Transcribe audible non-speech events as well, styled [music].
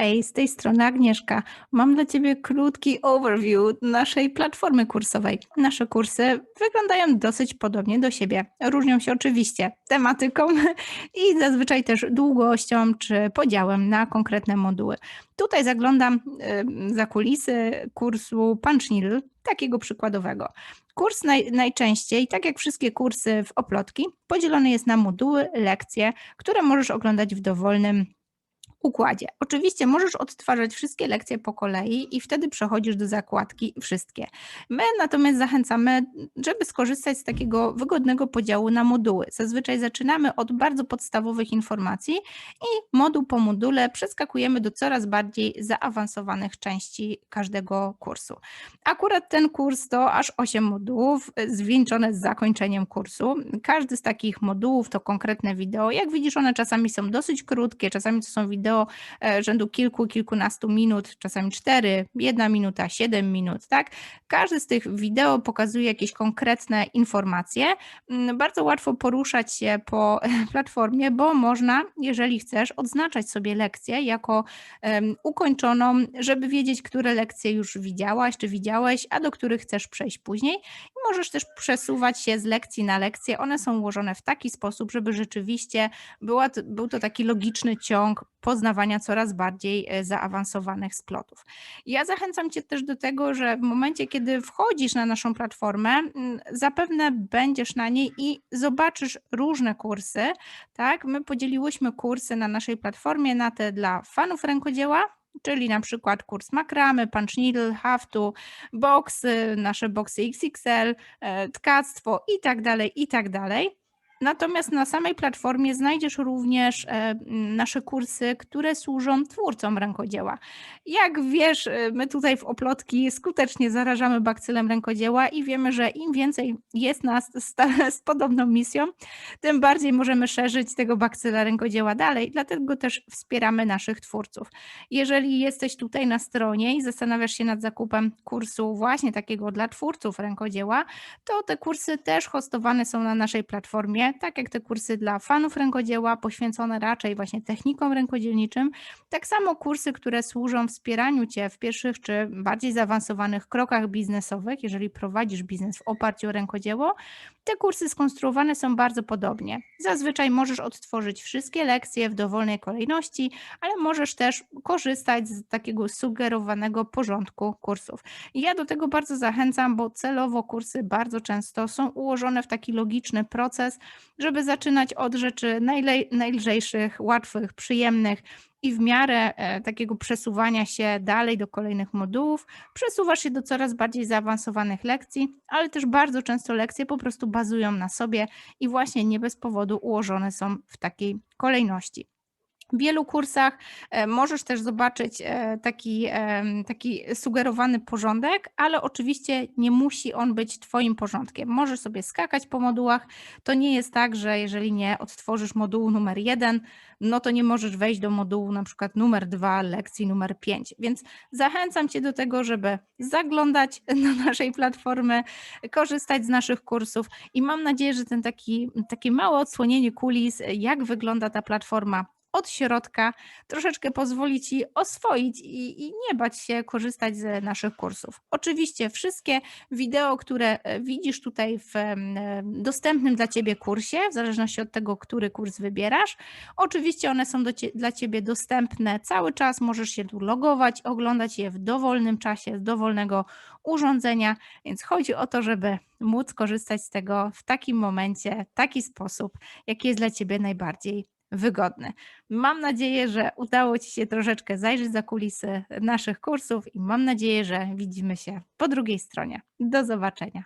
Hej, z tej strony Agnieszka. Mam dla Ciebie krótki overview naszej platformy kursowej. Nasze kursy wyglądają dosyć podobnie do siebie. Różnią się oczywiście tematyką i zazwyczaj też długością czy podziałem na konkretne moduły. Tutaj zaglądam y, za kulisy kursu Punch Needle, takiego przykładowego. Kurs naj, najczęściej, tak jak wszystkie kursy w Oplotki, podzielony jest na moduły, lekcje, które możesz oglądać w dowolnym układzie. Oczywiście możesz odtwarzać wszystkie lekcje po kolei i wtedy przechodzisz do zakładki wszystkie. My natomiast zachęcamy, żeby skorzystać z takiego wygodnego podziału na moduły. Zazwyczaj zaczynamy od bardzo podstawowych informacji i moduł po module przeskakujemy do coraz bardziej zaawansowanych części każdego kursu. Akurat ten kurs to aż 8 modułów zwieńczone z zakończeniem kursu. Każdy z takich modułów to konkretne wideo. Jak widzisz, one czasami są dosyć krótkie, czasami to są wideo wideo e, rzędu kilku, kilkunastu minut, czasami cztery, jedna minuta, siedem minut, tak? Każdy z tych wideo pokazuje jakieś konkretne informacje. Mm, bardzo łatwo poruszać się po [laughs] platformie, bo można, jeżeli chcesz, odznaczać sobie lekcję jako ukończoną, żeby wiedzieć, które lekcje już widziałaś, czy widziałeś, a do których chcesz przejść później. I możesz też przesuwać się z lekcji na lekcję. One są ułożone w taki sposób, żeby rzeczywiście była, był to taki logiczny ciąg poznawania coraz bardziej e, zaawansowanych splotów. Ja zachęcam Cię też do tego, że w momencie, kiedy wchodzisz na naszą platformę, mm, zapewne będziesz na niej i zobaczysz różne kursy. Tak? My podzieliłyśmy kursy na naszej platformie na te dla fanów rękodzieła, czyli na przykład kurs makramy, punch needle, haftu, boxy, nasze boxy XXL, e, tkactwo i tak dalej, i tak dalej. Natomiast na samej platformie znajdziesz również e, nasze kursy, które służą twórcom rękodzieła. Jak wiesz, e, my tutaj w Oplotki skutecznie zarażamy bakcylem rękodzieła i wiemy, że im więcej jest nas [laughs] z, podobną misją, tym bardziej możemy szerzyć tego bakcyla rękodzieła dalej, dlatego też wspieramy naszych twórców. Jeżeli jesteś tutaj na stronie i zastanawiasz się nad zakupem kursu właśnie takiego dla twórców rękodzieła, to te kursy też hostowane są na naszej platformie tak jak te kursy dla fanów rękodzieła, poświęcone raczej właśnie technikom rękodzielniczym, tak samo kursy, które służą wspieraniu Cię w pierwszych czy bardziej zaawansowanych krokach biznesowych, jeżeli prowadzisz biznes w oparciu o rękodzieło, te kursy skonstruowane są bardzo podobnie. Zazwyczaj możesz odtworzyć wszystkie lekcje w dowolnej kolejności, ale możesz też korzystać z takiego sugerowanego porządku kursów. I ja do tego bardzo zachęcam, bo celowo kursy bardzo często są ułożone w taki logiczny proces, żeby zaczynać od rzeczy najlej, najlżejszych, łatwych, przyjemnych i w miarę e, takiego przesuwania się dalej do kolejnych modułów, przesuwasz się do coraz bardziej zaawansowanych lekcji, ale też bardzo często lekcje po prostu bazują na sobie i właśnie nie bez powodu ułożone są w takiej kolejności. W wielu kursach e, możesz też zobaczyć e, taki, taki sugerowany porządek, ale oczywiście nie musi on być Twoim porządkiem. Możesz sobie skakać po modułach. To nie jest tak, że jeżeli nie odtworzysz modułu numer jeden, no to nie możesz wejść do modułu na przykład numer dwa, lekcji numer pięć. Więc zachęcam Cię do tego, żeby zaglądać [laughs] na naszej platformy, korzystać z naszych kursów i mam nadzieję, że ten taki, takie małe odsłonienie kulis, jak wygląda ta platforma od środka troszeczkę pozwoli Ci oswoić i, i, nie bać się korzystać z naszych kursów. Oczywiście wszystkie wideo, które e, widzisz tutaj w dostępnym dla Ciebie kursie, w zależności od tego, który kurs wybierasz, oczywiście one są dla Ciebie dostępne cały czas, możesz się tu logować, oglądać je w dowolnym czasie, z dowolnego urządzenia, więc chodzi o to, żeby móc korzystać z tego w takim momencie, taki sposób, jaki jest dla Ciebie najbardziej wygodny. Mam nadzieję, że udało Ci się troszeczkę zajrzeć za kulisy naszych kursów i mam nadzieję, że widzimy się po drugiej stronie. Do zobaczenia.